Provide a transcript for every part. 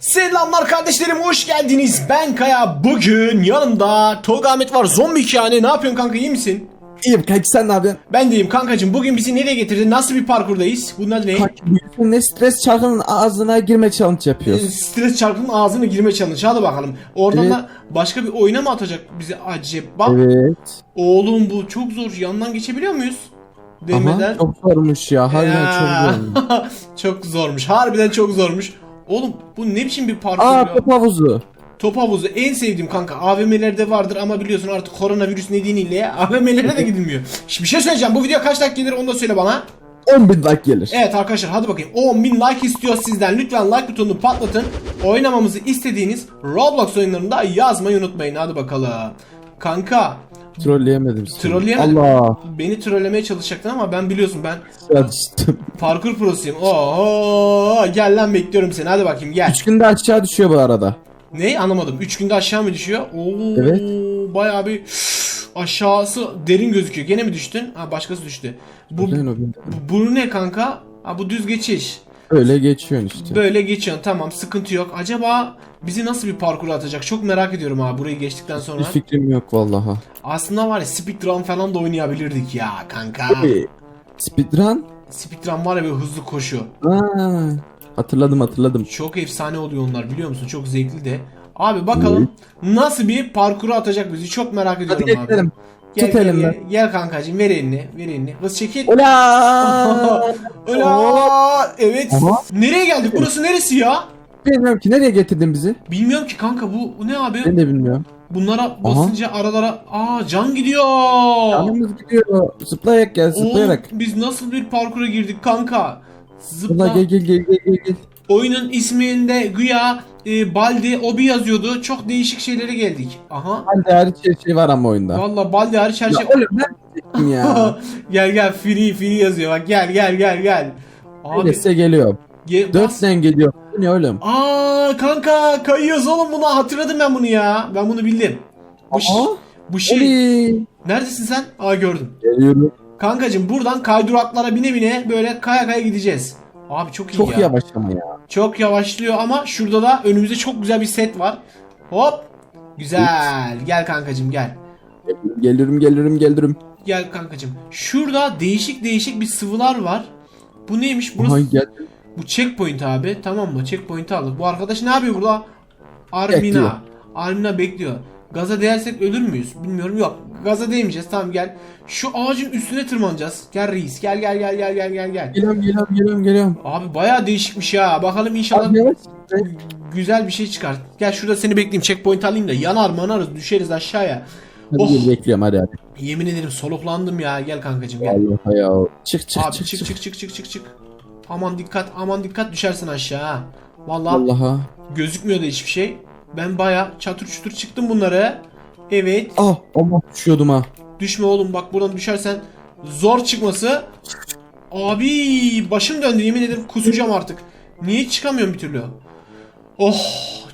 Selamlar kardeşlerim hoş geldiniz. Ben Kaya. Bugün yanımda Tolga Ahmet var. Zombi hikayeni. Ne yapıyorsun kanka iyi misin? İyiyim kanki sen ne yapıyorsun? Ben deyim kankacım. Bugün bizi nereye getirdin? Nasıl bir parkurdayız? Bunun adı ne? Bugün ne stres çarkının ağzına girme challenge Ee, yapıyoruz. Stres çarkının ağzını girme challenge. Hadi bakalım. Oradan Evet. da başka bir oyuna mı atacak bizi acaba? Evet. Oğlum bu çok zor. Yandan geçebiliyor muyuz? Değmeden. Ama çok zormuş ya. Harbiden çok zormuş. çok zormuş. Harbiden çok zormuş. Oğlum bu ne biçim bir parkur Aa ya? top havuzu. Top havuzu en sevdiğim kanka. AVM'lerde vardır ama biliyorsun artık koronavirüs nedeniyle AVM'lere de gidilmiyor. Şimdi bir şey söyleyeceğim. Bu video kaç dakika gelir onu da söyle bana. 10 bin like gelir. Evet arkadaşlar hadi bakayım. 10.000 like istiyor sizden. Lütfen like butonunu patlatın. Oynamamızı istediğiniz Roblox oyunlarında yazmayı unutmayın. Hadi bakalım. Kanka Trolleyemedim seni. Trolleyemedim. Allah. beni trollemeye çalışacaktın ama ben biliyorsun ben düştüm. parkur prosuyum. Oo gel lan bekliyorum seni. Hadi bakayım gel. 3 günde aşağı düşüyor bu arada. Ne anlamadım. 3 günde aşağı mı düşüyor? Oo, Evet. Bayağı bir aşağısı derin gözüküyor. Gene mi düştün? Ha başkası düştü. Bu, Güzel o gün. bu, bu ne kanka? Ha bu düz geçiş. Öyle geçiyorsun işte. Böyle geçiyorsun tamam sıkıntı yok. Acaba bizi nasıl bir parkur atacak? Çok merak ediyorum abi burayı geçtikten sonra. Bir fikrim yok vallahi. Aslında var ya speedrun falan da oynayabilirdik ya kanka. Hey, Speedrun? Speedrun var ya böyle hızlı koşu. Aa, hatırladım hatırladım. Çok efsane oluyor onlar biliyor musun? Çok zevkli de. Abi bakalım nasıl bir parkuru atacak bizi çok merak ediyorum Hadi abi. Gel, Tut gel, elimden. Gel, gel kankacığım ver elini. Ver elini. Kız çekil. Ola! Ola! Evet. Aha. Nereye geldik? Burası neresi ya? Bilmiyorum ki nereye getirdin bizi? Bilmiyorum ki kanka bu, bu ne abi? Ben de bilmiyorum. Bunlara basınca aralara aa can gidiyor. Canımız gidiyor. Zıplayarak gel Oğlum, zıplayarak. biz nasıl bir parkura girdik kanka? Zıpla. Ulan gel gel gel gel gel. Oyunun isminde güya e, Baldi Obi yazıyordu. Çok değişik şeylere geldik. Aha. Hadi her şey, var ama oyunda. Valla Baldi hariç her Ya şey. oğlum ben diyecektim ya. gel gel free free yazıyor bak gel gel gel gel. Abi Öyleyse geliyor. ge-. Dörtten geliyor. Bu ne oğlum? Aa kanka kayıyoruz oğlum bunu hatırladım ben bunu ya. Ben bunu bildim. Bu, Aa, bu şey. Oli. Neredesin sen? Aa gördüm. Geliyorum. Kankacım buradan kayduraklara bine bine böyle kaya kaya gideceğiz. Abi çok iyi Çok ya. yavaş ama ya. Çok yavaşlıyor ama şurada da önümüzde çok güzel bir set var. Hop. Güzel. Gel kankacım gel. Geliyorum geliyorum geliyorum. Gel kankacım. Şurada değişik değişik bir sıvılar var. Bu neymiş? Burası Aha gel. bu checkpoint abi. Tamam mı? Checkpoint'i aldık. Bu arkadaş ne yapıyor burada? Bekliyor. Armina. Armina bekliyor. Gaza değersek ölür müyüz? Bilmiyorum. Yok. Gaza değmeyeceğiz. Tamam gel. Şu ağacın üstüne tırmanacağız. Gel reis. Gel gel gel gel gel gel gel. Geliyorum geliyorum geliyorum geliyorum. Abi bayağı değişikmiş ya. Bakalım inşallah Abi yavaş. güzel bir şey çıkar. Gel şurada seni bekleyeyim. Checkpoint alayım da yanar manarız düşeriz aşağıya. Hadi Oh. gel bekliyorum hadi hadi. Yemin ederim soluklandım ya. Gel kankacığım gel. Allah ya. Çık çık Abi çık çık çık. çık çık çık çık. Aman dikkat aman dikkat düşersin aşağı. Vallahi Allah'a. gözükmüyor da hiçbir şey. Ben baya çatır çutur çıktım bunları. Evet. Ah ama düşüyordum ha. Düşme oğlum bak buradan düşersen zor çıkması. Abi başım döndü yemin ederim kusacağım artık. Niye çıkamıyorum bir türlü? Oh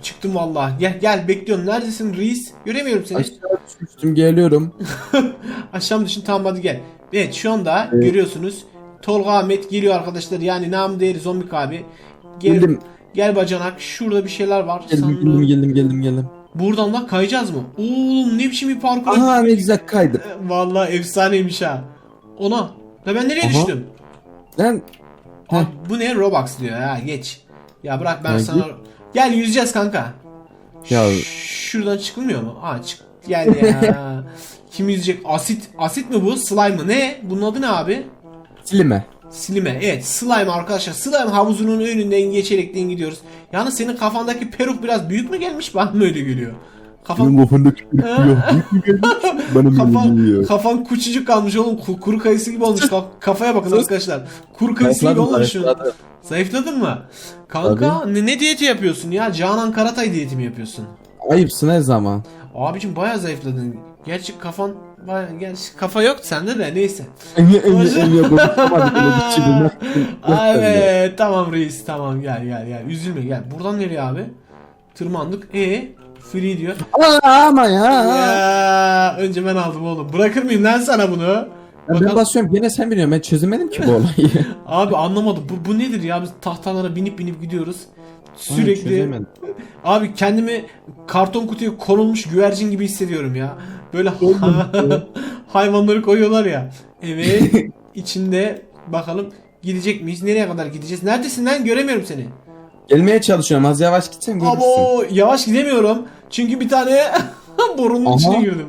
çıktım vallahi. Gel gel bekliyorum. Neredesin reis? Göremiyorum seni. Aşağı düştüm geliyorum. Aşağı düşün? Tamam hadi gel. Evet şu anda Evet. görüyorsunuz. Tolga Ahmet geliyor arkadaşlar. Yani namı değeri Zombik abi. Gel, Geldim. Gel bacanak. Şurada bir şeyler var. Geldim Sanırım- geldim geldim geldim geldim. Buradan da kayacağız mı? Oğlum ne biçim bir parkur. Aha ne güzel kaydı. Vallahi efsaneymiş ha. Ona. Da ben nereye Aha. düştüm? Lan. Abi, bu ne Robux diyor ha geç. Ya bırak ben Ha, sana. Gel yüzeceğiz kanka. Ya- Şuradan çıkılmıyor mu? Aa çık. Gel ya. Kim yüzecek? Asit. Asit mi bu? Slime mı? Ne? Bunun adı ne abi? silme. Slime. Evet slime arkadaşlar. Slime havuzunun önünden geçerekten gidiyoruz. Yalnız senin kafandaki peruk biraz büyük mü gelmiş? Bana mı öyle geliyor? Kafan, kafamdaki büyük mü gelmiş? Bana kafan, kafan küçücük kalmış oğlum. Ku- Kuru kayısı gibi olmuş. Ka- Kafaya bakın arkadaşlar. Kuru kayısı gibi olmuş. zayıfladım. Zayıfladın mı? Kanka ne, ne diyeti yapıyorsun ya? Canan Karatay diyeti mi yapıyorsun? Ayıpsın her zaman. Abicim bayağı zayıfladın. Gerçi kafan gerçi kafa yok sende de neyse. Evet tamam reis tamam gel gel gel. Üzülme gel. Buradan nereye abi? Tırmandık. E free diyor. Aa, ama ya. Ya, önce ben aldım oğlum. Bırakır mıyım lan sana bunu? Ya ben Bakalım- basıyorum gene sen biliyorsun ben çözemedim ki bu olayı. Abi anlamadım. Bu, bu nedir ya? Biz tahtalara binip binip gidiyoruz. Sürekli. çözemedim. Abi kendimi karton kutuya konulmuş güvercin gibi hissediyorum ya. Böyle hayvanları koyuyorlar ya. Evet. içinde bakalım gidecek miyiz? Nereye kadar gideceğiz? Neredesin lan? Göremiyorum seni. Gelmeye çalışıyorum az yavaş gitsen görürsün. Abo yavaş gidemiyorum. Çünkü bir tane borunun Aha. içine girdim.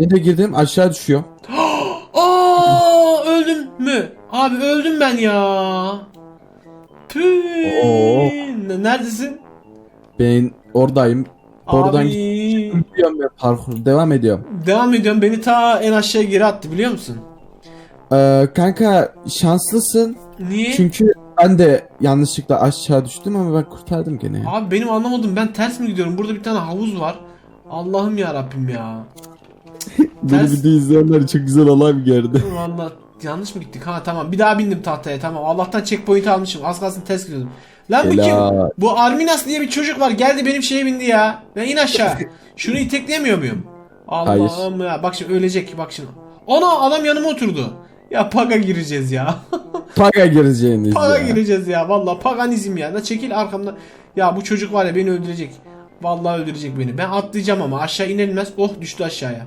Ben de girdim aşağı düşüyor. Aa öldüm mü? Abi öldüm ben ya. Tüh. Oo. Neredesin? Ben oradayım. Oradan Abi. gidiyorum ben parkur devam ediyorum. Devam ediyorum. Beni ta en aşağıya geri attı biliyor musun? Ee, kanka şanslısın. Niye? Çünkü ben de yanlışlıkla aşağı düştüm ama ben kurtardım gene. ya. Abi benim anlamadım. Ben ters mi gidiyorum? Burada bir tane havuz var. Allah'ım ya Rabbim ya. Beni ters- bir de izleyenler çok güzel olay mı gördü? Vallahi yanlış mı gittik? Ha tamam. Bir daha bindim tahtaya. Tamam. Allah'tan checkpoint almışım. Az kalsın ters gidiyordum. Lan bu kim? Bu Arminas diye bir çocuk var. Geldi benim şeye bindi ya. Ben in aşağı. Şunu itekleyemiyor muyum? Allah'ım ya. Bak şimdi ölecek. Bak şimdi. Ana adam yanıma oturdu. Ya paga gireceğiz ya. Paga gireceğiniz paga ya. gireceğiz ya. Vallahi paganizm ya. Da çekil arkamdan. Ya bu çocuk var ya beni öldürecek. Vallahi öldürecek beni. Ben atlayacağım ama aşağı inilmez. Oh düştü aşağıya.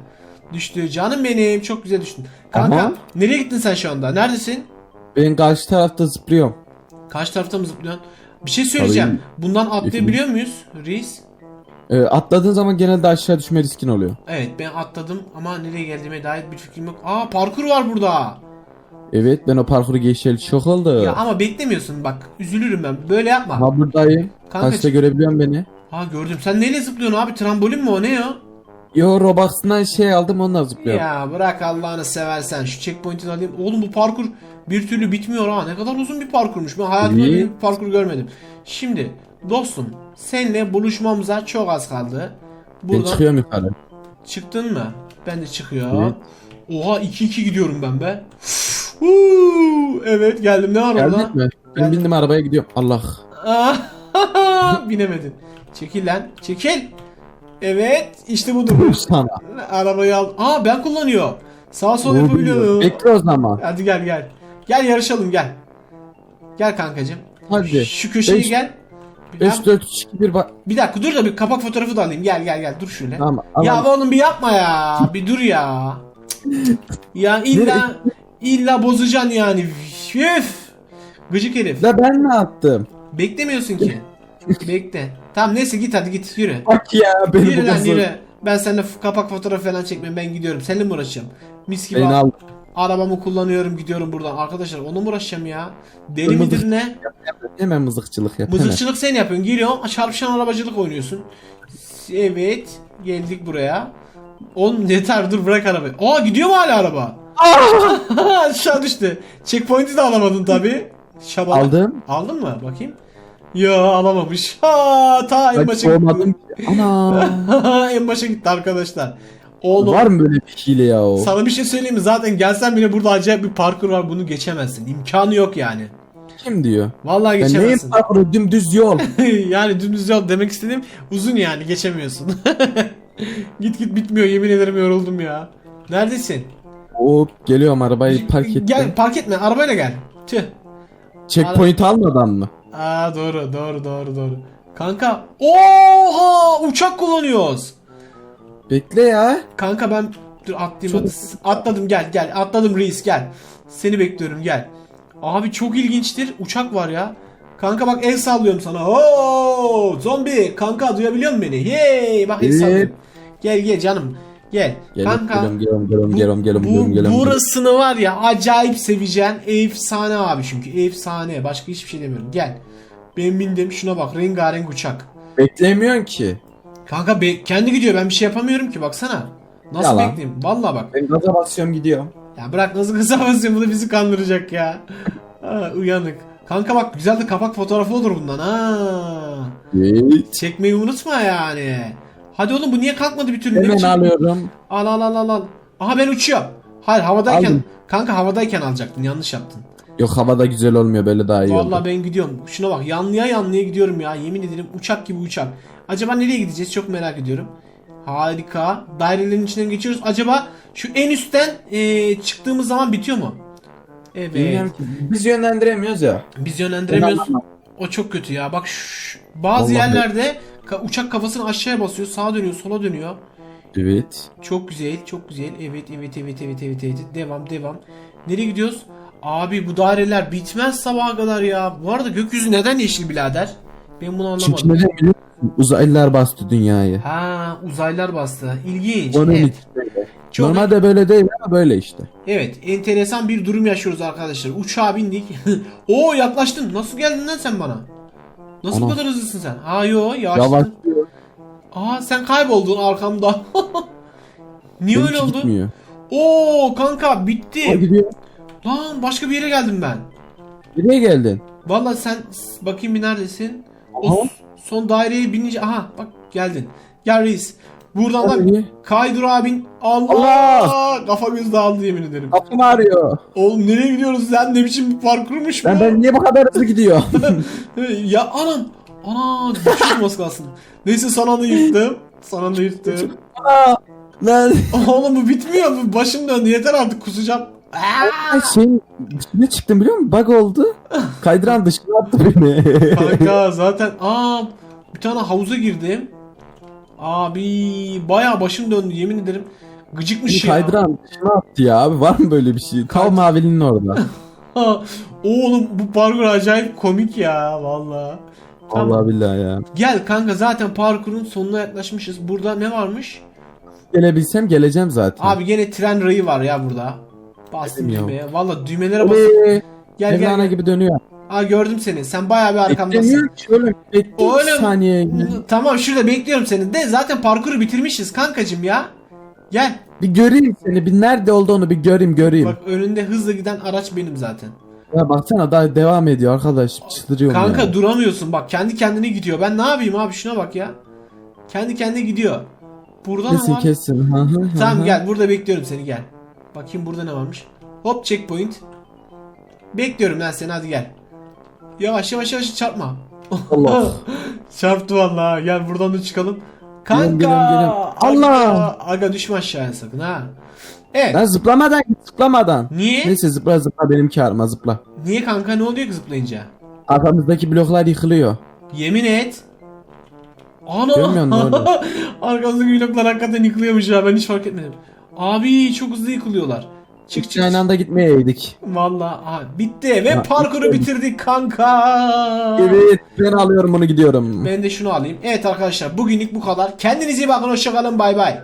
Düştü. Canım benim. Çok güzel düştün. Kanka Ama- nereye gittin sen şu anda? Neredesin? Ben karşı tarafta zıplıyorum. Karşı tarafta mı zıplıyorsun? Bir şey söyleyeceğim. Tabii. Bundan atlayabiliyor muyuz? Reis? Ee, atladığın zaman genelde aşağı düşme riskin oluyor. Evet ben atladım ama nereye geldiğime dair bir fikrim yok. Aa parkur var burada. Evet ben o parkuru geçeli çok oldu. Ya ama beklemiyorsun bak üzülürüm ben. Böyle yapma. Ha buradayım. Kanka- Kaçta görebiliyorsun beni? Ha gördüm. Sen neyle zıplıyorsun abi? Trambolin mi o ne ya? Yo Robux'tan şey aldım onunla zıplıyorum. Ya bırak Allah'ını seversen. Şu checkpoint'i alayım. Oğlum bu parkur bir türlü bitmiyor ha. Ne kadar uzun bir parkurmuş. Ben hayatımda böyle bir parkur görmedim. Şimdi dostum seninle buluşmamıza çok az kaldı. Ben Buradan çıkıyorum yukarı. çıktın mı? Ben de çıkıyor. Evet. Oha 2-2 gidiyorum ben be. Evet geldim. Ne var orada? Geldik mi? Ben Geldim. bindim arabaya gidiyorum. Allah. Ah, Binemedin. Çekil lan. Çekil. Evet. işte budur. Sana. Arabayı al. Aa ben kullanıyor. Sağ sol Vurdum yapabiliyorum. ya. Bekle o zaman. Hadi gel gel. Gel yarışalım gel. Gel kankacım. Hadi. Şu köşeye Beş- gel. 5 4 3 2 1 bak. Bir dakika dur da bir kapak fotoğrafı da alayım. Gel gel gel dur şöyle. Tamam. Ya alalım. oğlum bir yapma ya. Bir dur ya. ya illa illa bozacaksın yani. Üf. Gıcık herif. La ben ne yaptım? Beklemiyorsun ki. Bekle. Tamam neyse git hadi git yürü. Bak ya beni Yürü bu lan kadar. yürü. Ben seninle f- kapak fotoğrafı falan çekmeyeyim. Ben gidiyorum. Seninle mi uğraşacağım? Mis gibi Beni a- al. Arabamı kullanıyorum gidiyorum buradan. Arkadaşlar onu mu uğraşacağım ya? Deli Mızık- midir ne? Hemen mızıkçılık yap. hemen. Mızıkçılık sen yapıyorsun. Geliyorsun çarpışan arabacılık oynuyorsun. Evet. Geldik buraya. Oğlum yeter dur bırak arabayı. Aa gidiyor mu hala araba? Aşağı düştü. Checkpoint'i de alamadın tabi. Şaban. Aldım. Aldın mı? Bakayım. Ya alamamış. Ha ta en Bak başa gitti. Ana. en başa gitti arkadaşlar. Oğlum Var mı böyle bir hile ya o? sana bir şey söyleyeyim mi? Zaten gelsen bile burada acayip bir parkur var. Bunu geçemezsin. İmkanı yok yani. Kim diyor? Vallahi neyin geçemezsin. parkuru dümdüz yol. yani dümdüz yol demek istedim. Uzun yani geçemiyorsun. git git bitmiyor yemin ederim yoruldum ya. Neredesin? Hop geliyorum arabayı park ettim. Gel park etme arabayla gel. Tüh. Checkpoint almadan mı? Aa doğru doğru doğru doğru. Kanka oha uçak kullanıyoruz. Bekle ya. Kanka ben dur atlayayım Çok-. Atladım gel gel atladım reis gel. Seni bekliyorum gel. Abi çok ilginçtir uçak var ya. Kanka bak el sallıyorum sana. Oo zombi kanka duyabiliyor musun beni? Hey bak el Evet. sallıyorum. Gel gel canım. Gel. Gel, kanka geliyorum geliyorum bu, geliyorum geliyorum bu- geliyorum. burasını var ya acayip seveceksin. Efsane abi çünkü efsane. Başka hiçbir şey demiyorum. Gel. Ben bindim şuna bak rengarenk uçak. Beklemiyorsun ki. Kanka be, kendi gidiyor ben bir şey yapamıyorum ki baksana. Nasıl Yalan. bekleyeyim? Vallahi bak. Ben gaza basıyorum gidiyorum. Ya bırak nasıl kısa basıyor bu da bizi kandıracak ya. Ha, uyanık. Kanka bak güzel de kapak fotoğrafı olur bundan ha. Evet. Çekmeyi unutma yani. Hadi oğlum bu niye kalkmadı bir türlü? Hemen alıyorum. Al al al al al. Aha ben uçuyorum. Hayır havadayken. Aldım. Kanka havadayken alacaktın yanlış yaptın. Yok havada güzel olmuyor böyle daha iyi Vallahi oldu. ben gidiyorum. Şuna bak yanlıya yanlıya gidiyorum ya. Yemin ederim uçak gibi uçak. Acaba nereye gideceğiz çok merak ediyorum. Harika. Dairelerin içinden geçiyoruz. Acaba şu en üstten eee, çıktığımız zaman bitiyor mu? Evet. Bilmiyorum ki. Biz yönlendiremiyoruz ya. Biz yönlendiremiyoruz. Ben. O çok kötü ya. Bak şş, bazı Vallahi. yerlerde ka- uçak kafasını aşağıya basıyor. Sağa dönüyor, sola dönüyor. Evet. Çok güzel, çok güzel. Evet, evet, evet, evet, evet, evet. Devam, devam. Nereye gidiyoruz? Abi bu daireler bitmez sabaha kadar ya. Bu arada gökyüzü neden yeşil birader? Ben bunu Çünkü anlamadım. neden biliyor musun? Uzaylılar bastı dünyayı. Ha, uzaylılar bastı. İlginç. Onun evet. için böyle. Çok Normalde böyle değil ama böyle işte. Evet, enteresan bir durum yaşıyoruz arkadaşlar. Uçağa bindik. Oo yaklaştın. Nasıl geldin lan sen bana? Nasıl bu Ana. kadar hızlısın sen? Ha yo. Yavaş Aa sen kayboldun arkamda. Niye öyle oldu? gitmiyor. Oo kanka O bitti. gidiyor. Lan başka bir yere geldim ben. Nereye geldin? Vallahi sen bakayım bir neredesin? O son daireye binince aha bak geldin. Gel reis. Buradan da kaydır abin. Allah! Allah! Kafa göz dağıldı yemin ederim. Kafam ağrıyor. Oğlum nereye gidiyoruz sen ne biçim bir parkurmuş bu? Ben, ben niye bu kadar hızlı gidiyor? ya anam. Ana düşürdüm az kalsın. Neyse son anda yırttım. Son anda yırttım. Lan. Oğlum bu bitmiyor. Başım döndü. Yeter artık kusacağım. Aa! Şeyin dışına çıktım biliyor musun? Bug oldu. Kaydıran dışına attı beni. Kanka zaten aa bir tane havuza girdim. Abi bayağı başım döndü yemin ederim. Gıcıkmış ya. Kaydıran dışına attı ya abi. Var mı böyle bir şey? Tav mavinin orada. Oğlum bu parkur acayip komik ya valla. Tamam. Vallahi billahi ya. Gel kanka zaten parkurun sonuna yaklaşmışız. Burada ne varmış? Gelebilsem geleceğim zaten. Abi gene tren rayı var ya burada. Bastım Dedim ya. düğmeye. Valla düğmelere bas. Oley! Gel gel. Mevlana gel. gibi dönüyor. Aa gördüm seni. Sen bayağı bir arkamdasın. Beklemiyor ki oğlum. Bekle Oğlum. saniye. Tamam şurada bekliyorum seni. De zaten parkuru bitirmişiz kankacım ya. Gel. Bir göreyim seni. Bir nerede olduğunu bir göreyim göreyim. Bak önünde hızlı giden araç benim zaten. Ya baksana daha devam ediyor arkadaş. Çıldırıyorum Kanka ya. duramıyorsun bak kendi kendine gidiyor. Ben ne yapayım abi şuna bak ya. Kendi kendine gidiyor. Burada ne Kesin var? kesin. Hı hı, hı Tamam hı. gel burada bekliyorum seni gel. Bakayım burada ne varmış. Hop checkpoint. Bekliyorum ben seni hadi gel. Yavaş yavaş yavaş çarpma. Allah. Çarptı vallahi. Gel buradan da çıkalım. Kanka. Geliyorum, geliyorum, geliyorum. Allah! Aga, düşme aşağıya sakın ha. Evet. Lan zıplamadan zıplamadan. Niye? Neyse zıpla zıpla benim karıma zıpla. Niye kanka ne oluyor ki zıplayınca? Arkamızdaki bloklar yıkılıyor. Yemin et. Ana. Görmüyor musun orada? Arkamızdaki bloklar hakikaten yıkılıyormuş ya ben hiç fark etmedim. Abi çok hızlı yıkılıyorlar. Çık çık. aynı anda gitmeyeydik. Valla aha, bitti ve Ha, parkuru bitirdik kanka. Evet ben alıyorum bunu gidiyorum. Ben de şunu alayım. Evet arkadaşlar bugünlük bu kadar. Kendinize iyi bakın hoşçakalın bay bay.